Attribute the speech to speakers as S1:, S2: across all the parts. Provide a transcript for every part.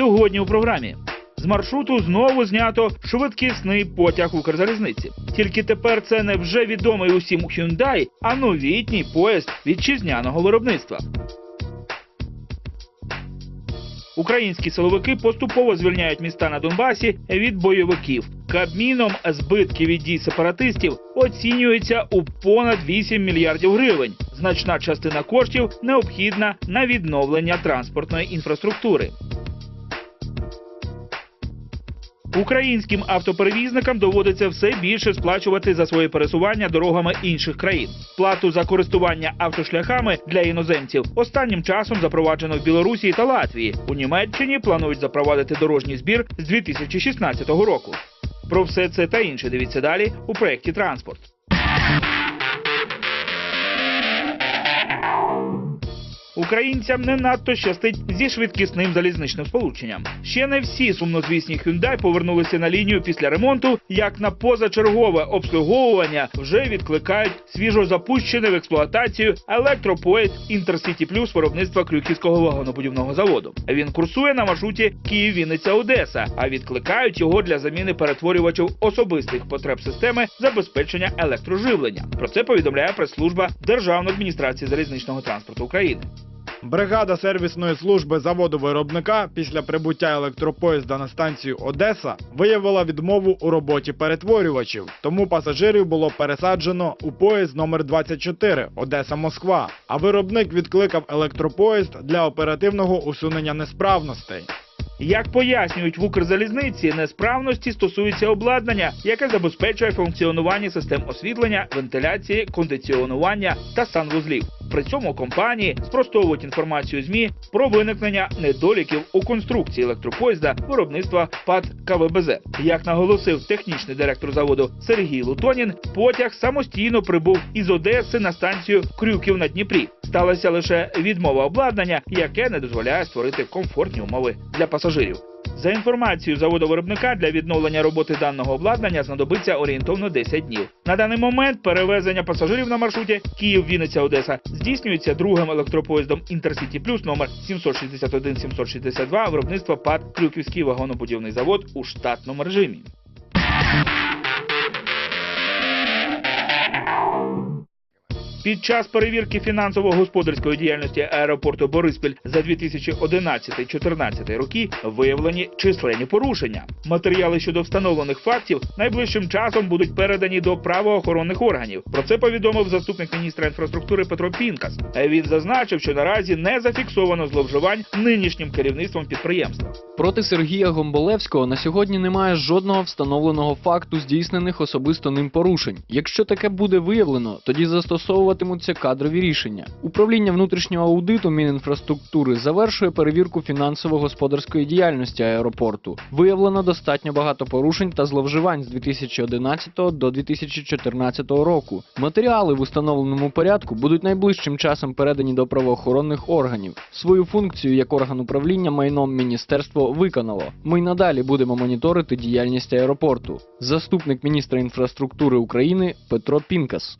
S1: Сьогодні у програмі з маршруту знову знято швидкісний потяг Укрзалізниці. Тільки тепер це не вже відомий усім Hyundai, а новітній поїзд вітчизняного виробництва. Українські силовики поступово звільняють міста на Донбасі від бойовиків. Кабміном збитки від дій сепаратистів оцінюються у понад 8 мільярдів гривень. Значна частина коштів необхідна на відновлення транспортної інфраструктури. Українським автоперевізникам доводиться все більше сплачувати за своє пересування дорогами інших країн. Плату за користування автошляхами для іноземців останнім часом запроваджено в Білорусі та Латвії. У Німеччині планують запровадити дорожній збір з 2016 року. Про все це та інше дивіться далі у проєкті Транспорт. Українцям не надто щастить зі швидкісним залізничним сполученням. Ще не всі сумнозвісні Hyundai повернулися на лінію після ремонту, як на позачергове обслуговування вже відкликають свіжо запущений в експлуатацію електропоїзд Intercity Plus виробництва Крюківського вагонобудівного заводу. Він курсує на маршруті Київ-Вінниця-Одеса, а відкликають його для заміни перетворювачів особистих потреб системи забезпечення електроживлення. Про це повідомляє прес-служба Державної адміністрації залізничного транспорту України.
S2: Бригада сервісної служби заводу виробника після прибуття електропоїзда на станцію Одеса виявила відмову у роботі перетворювачів, тому пасажирів було пересаджено у поїзд номер 24 Одеса Москва. А виробник відкликав електропоїзд для оперативного усунення несправностей.
S1: Як пояснюють в Укрзалізниці, несправності стосуються обладнання, яке забезпечує функціонування систем освітлення, вентиляції, кондиціонування та санвузлів. При цьому компанії спростовують інформацію ЗМІ про виникнення недоліків у конструкції електропоїзда виробництва ПАД КВБЗ. Як наголосив технічний директор заводу Сергій Лутонін, потяг самостійно прибув із Одеси на станцію Крюків на Дніпрі. Сталася лише відмова обладнання, яке не дозволяє створити комфортні умови для пасажирів. За інформацією заводу-виробника для відновлення роботи даного обладнання знадобиться орієнтовно 10 днів. На даний момент перевезення пасажирів на маршруті Київ-Вінниця-Одеса здійснюється другим електропоїздом Intercity Plus номер 761-762 виробництва ПАД Крюківський вагонобудівний завод у штатному режимі. Під час перевірки фінансово-господарської діяльності аеропорту Бориспіль за 2011-2014 роки виявлені численні порушення. Матеріали щодо встановлених фактів найближчим часом будуть передані до правоохоронних органів. Про це повідомив заступник міністра інфраструктури Петро Пінкас. Він зазначив, що наразі не зафіксовано зловживань нинішнім керівництвом підприємства.
S3: Проти Сергія Гомболевського на сьогодні немає жодного встановленого факту здійснених особисто ним порушень. Якщо таке буде виявлено, тоді застосовуватимуться кадрові рішення. Управління внутрішнього аудиту Мінінфраструктури завершує перевірку фінансово-господарської діяльності аеропорту. Виявлено достатньо багато порушень та зловживань з 2011 до 2014 року. Матеріали в установленому порядку будуть найближчим часом передані до правоохоронних органів. Свою функцію як орган управління майном міністерство виконало. Ми й надалі будемо моніторити діяльність аеропорту. Заступник міністра інфраструктури України Петро Пінкас.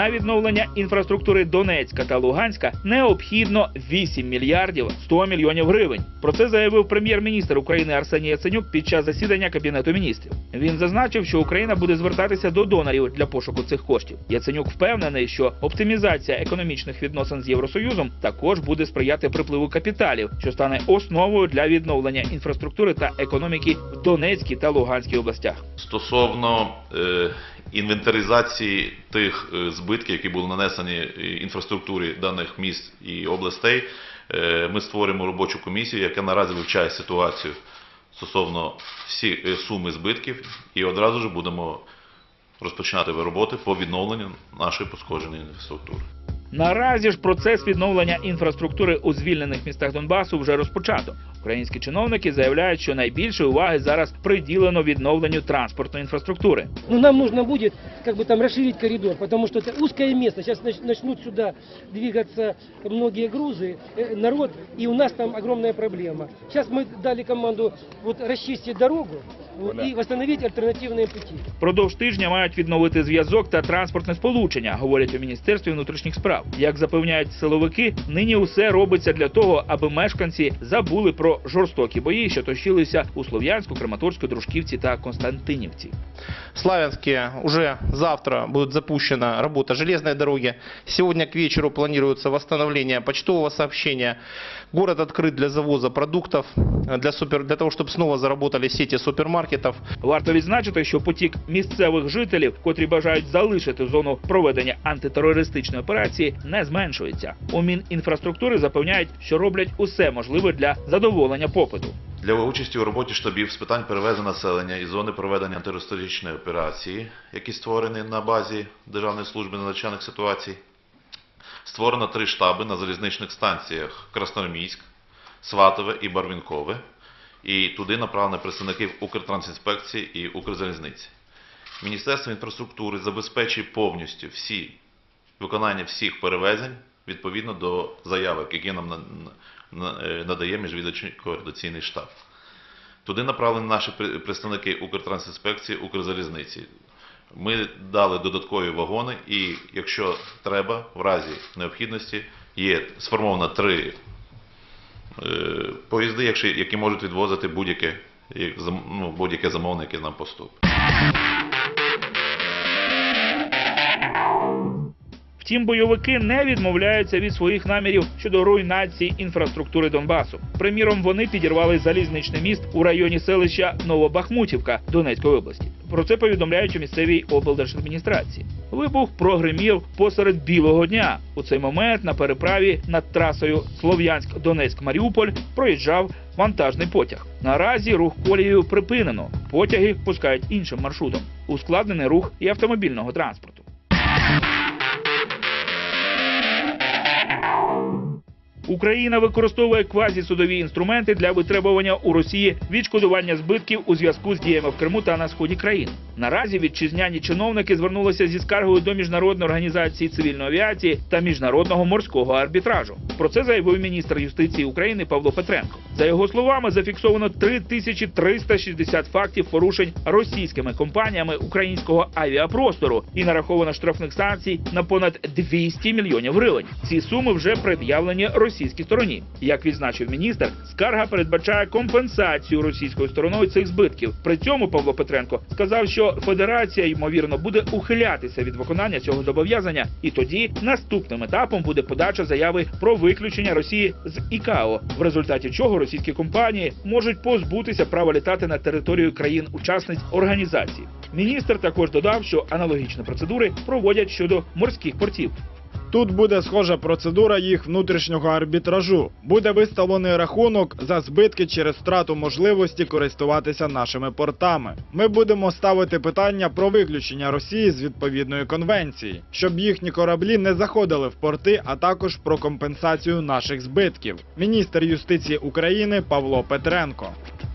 S1: На відновлення інфраструктури Донецька та Луганська необхідно 8 мільярдів 100 мільйонів гривень. Про це заявив прем'єр-міністр України Арсеній Яценюк під час засідання кабінету міністрів. Він зазначив, що Україна буде звертатися до донорів для пошуку цих коштів. Яценюк впевнений, що оптимізація економічних відносин з Євросоюзом також буде сприяти припливу капіталів, що стане основою для відновлення інфраструктури та економіки в Донецькій та Луганській областях.
S4: Стосовно е, інвентаризації тих е, збитків, які були нанесені е, інфраструктурі даних міст і областей, е, ми створимо робочу комісію, яка наразі вивчає ситуацію стосовно всі суми збитків, і одразу ж будемо розпочинати роботи по відновленню нашої пошкодженої інфраструктури.
S1: Наразі ж процес відновлення інфраструктури у звільнених містах Донбасу вже розпочато. Українські чиновники заявляють, що найбільше уваги зараз приділено відновленню транспортної інфраструктури.
S5: Но нам нужно будет как бы там расширить коридор, потому что это узкое место. Сейчас нач- начнут сюда двигаться многие грузы, э, народ, и у нас там огромная проблема. Сейчас мы дали команду вот расчистить дорогу вот, и восстановить альтернативные пути.
S1: Продовж тижня мають відновити зв'язок та транспортне сполучення, говорять у міністерстві внутрішніх справ. справ. Як запевняють силовики, нині усе робиться для того, аби мешканці забули про жорстокі бої, що точилися у Слов'янську, Краматорську, Дружківці та Константинівці.
S6: В Славянске уже завтра будет запущена работа железной дороги. Сегодня к вечеру планируется восстановление почтового сообщения. Город открыт для завоза продуктов, э, для, супер, для того, чтобы снова заработали сети супермаркетов.
S1: Варто відзначити, що потік місцевих жителів, котрі бажають залишити зону проведення антитерористичної операції, не зменшується. У Мінінфраструктури запевняють, що роблять усе можливе для задоволення попиту.
S4: Для участі у роботі штабів з питань перевезення населення із зони проведення антитерористичної операції, які створені на базі Державної служби надзвичайних ситуацій, створено три штаби на залізничних станціях Красноармійськ, Сватове і Барвінкове. І туди направлено представників Укртрансінспекції і Укрзалізниці. Міністерство інфраструктури забезпечує повністю всі виконання всіх перевезень відповідно до заявок, які нам на- на- е, надає міжвідомчий координаційний штаб. Туди направлені наші пре- представники Укртрансінспекції, Укрзалізниці. Ми дали додаткові вагони, і якщо треба, в разі необхідності, є сформовано три е, поїзди, які можуть відвозити будь-яке, як ну, будь-яке замовлення, яке нам поступить.
S1: Втім, бойовики не відмовляються від своїх намірів щодо руйнації інфраструктури Донбасу. Приміром, вони підірвали залізничний міст у районі селища Новобахмутівка Донецької області. Про це повідомляють у місцевій облдержадміністрації. Вибух прогримів посеред білого дня. У цей момент на переправі над трасою Слов'янськ-Донецьк-Маріуполь проїжджав вантажний потяг. Наразі рух колією припинено. Потяги пускають іншим маршрутом. Ускладнений рух і автомобільного транспорту. Україна використовує квазісудові інструменти для витребування у Росії відшкодування збитків у зв'язку з діями в Криму та на сході країни. Наразі вітчизняні чиновники звернулися зі скаргою до міжнародної організації цивільної авіації та міжнародного морського арбітражу. Про це заявив міністр юстиції України Павло Петренко. За його словами, зафіксовано 3360 фактів порушень російськими компаніями українського авіапростору і нараховано штрафних санкцій на понад 200 мільйонів гривень. Ці суми вже пред'явлені російській стороні. Як відзначив міністр, скарга передбачає компенсацію російською стороною цих збитків. При цьому Павло Петренко сказав, що федерація ймовірно буде ухилятися від виконання цього зобов'язання, і тоді наступним етапом буде подача заяви про виключення Росії з ІКАО, в результаті чого російські компанії можуть позбутися права літати на територію країн-учасниць організації. Міністр також додав, що аналогічні процедури проводять щодо морських портів.
S2: Тут буде схожа процедура їх внутрішнього арбітражу. Буде виставлений рахунок за збитки через втрату можливості користуватися нашими портами. Ми будемо ставити питання про виключення Росії з відповідної конвенції, щоб їхні кораблі не заходили в порти, а також про компенсацію наших збитків. Міністр юстиції України Павло Петренко.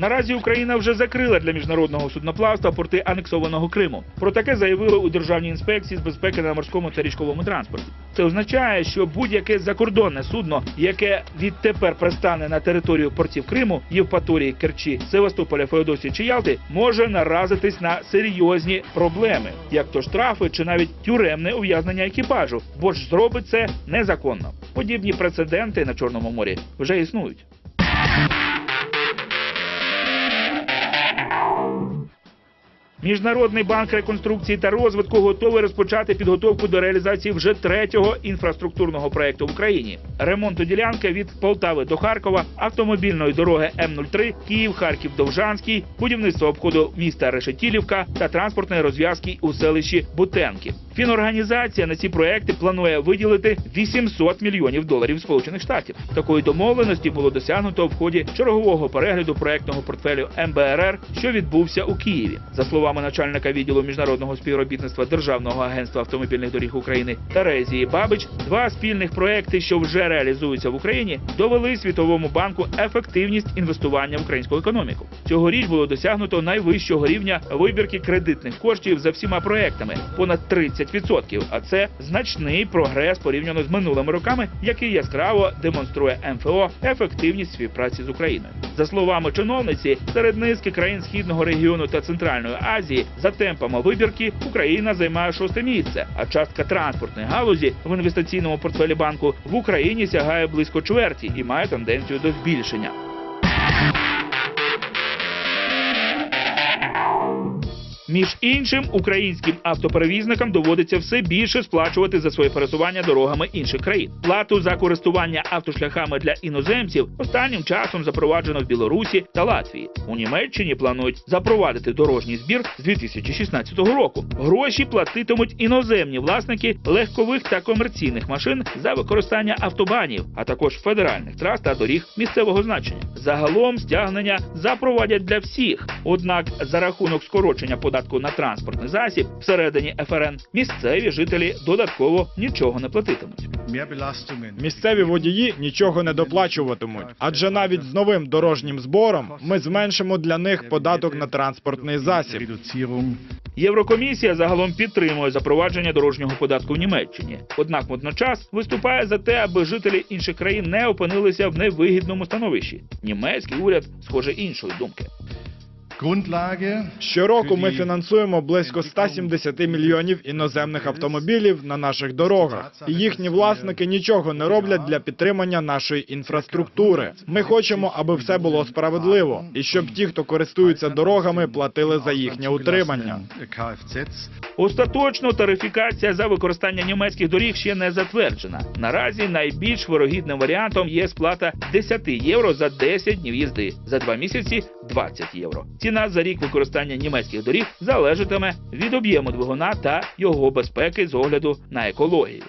S1: Наразі Україна вже закрила для міжнародного судноплавства порти анексованого Криму. Про таке заявили у Державній інспекції з безпеки на морському та річковому транспорті. Це означає, що будь-яке закордонне судно, яке відтепер пристане на територію портів Криму, Євпаторії, Керчі, Севастополя, Феодосії чи Ялти, може наразитись на серйозні проблеми, як то штрафи чи навіть тюремне ув'язнення екіпажу, бо ж зробить це незаконно. Подібні прецеденти на Чорному морі вже існують. Міжнародний банк реконструкції та розвитку готовий розпочати підготовку до реалізації вже третього інфраструктурного проекту в Україні. Ремонту ділянки від Полтави до Харкова, автомобільної дороги М03, Київ, Харків, Довжанський, будівництво обходу міста Решетілівка та транспортної розв'язки у селищі Бутенки. Фінорганізація на ці проекти планує виділити 800 мільйонів доларів Сполучених Штатів. Такої домовленості було досягнуто в ході чергового перегляду проектного портфелю МБРР, що відбувся у Києві. За словами начальника відділу міжнародного співробітництва Державного агентства автомобільних доріг України Терезії Бабич, два спільних проекти, що вже реалізуються в Україні, довели Світовому банку ефективність інвестування в українську економіку. Цьогоріч було досягнуто найвищого рівня вибірки кредитних коштів за всіма проектами понад 30%. А це значний прогрес порівняно з минулими роками, який яскраво демонструє МФО ефективність співпраці з Україною. За словами чиновниці, серед низки країн східного регіону та Центральної Азії за темпами вибірки Україна займає шосте місце, а частка транспортної галузі в інвестиційному портфелі банку в Україні сягає близько чверті і має тенденцію до збільшення. Між іншим, українським автоперевізникам доводиться все більше сплачувати за своє пересування дорогами інших країн. Плату за користування автошляхами для іноземців останнім часом запроваджено в Білорусі та Латвії. У Німеччині планують запровадити дорожній збір з 2016 року. Гроші платитимуть іноземні власники легкових та комерційних машин за використання автобанів, а також федеральних трас та доріг місцевого значення. Загалом стягнення запровадять для всіх. Однак за рахунок скорочення податку на транспортний засіб всередині ФРН місцеві жителі додатково нічого не платитимуть.
S2: Місцеві водії нічого не доплачуватимуть, адже навіть з новим дорожнім збором ми зменшимо для них податок на транспортний засіб.
S1: Єврокомісія загалом підтримує запровадження дорожнього податку в Німеччині. Однак водночас виступає за те, аби жителі інших країн не опинилися в невигідному становищі. Німецький уряд, схоже, іншої думки.
S2: Щороку ми фінансуємо близько 170 мільйонів іноземних автомобілів на наших дорогах, і їхні власники нічого не роблять для підтримання нашої інфраструктури. Ми хочемо, аби все було справедливо, і щоб ті, хто користуються дорогами, платили за їхнє утримання.
S1: Остаточно тарифікація за використання німецьких доріг ще не затверджена. Наразі найбільш вирогідним варіантом є сплата 10 євро за 10 днів їзди, за два місяці 20 євро. Ціна за рік використання німецьких доріг залежатиме від об'єму двигуна та його безпеки з огляду на екологію.